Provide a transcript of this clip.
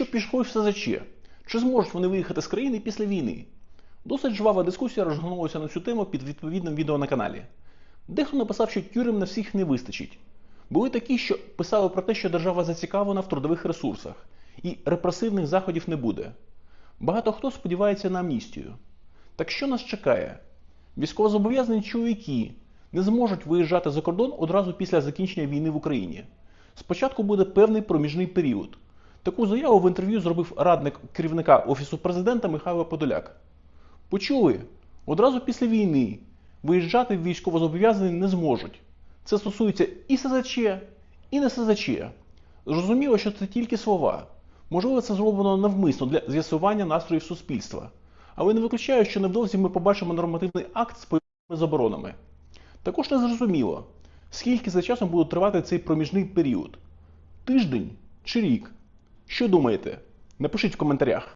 що пішло в СЗЧ? Чи зможуть вони виїхати з країни після війни? Досить жвава дискусія розгорнулася на цю тему під відповідним відео на каналі. Дехто написав, що тюрем на всіх не вистачить. Були такі, що писали про те, що держава зацікавлена в трудових ресурсах і репресивних заходів не буде. Багато хто сподівається на амністію. Так що нас чекає? Військовозобов'язані чоловіки не зможуть виїжджати за кордон одразу після закінчення війни в Україні. Спочатку буде певний проміжний період. Таку заяву в інтерв'ю зробив радник керівника Офісу президента Михайло Подоляк. Почули, одразу після війни виїжджати військовозобов'язані не зможуть. Це стосується і СЗЧ, і не СЗЧ. Зрозуміло, що це тільки слова. Можливо, це зроблено навмисно для з'ясування настроїв суспільства. Але не виключаю, що невдовзі ми побачимо нормативний акт з певними заборонами. Також не зрозуміло, скільки за часом буде тривати цей проміжний період: тиждень чи рік. Що думаєте? Напишіть в коментарях.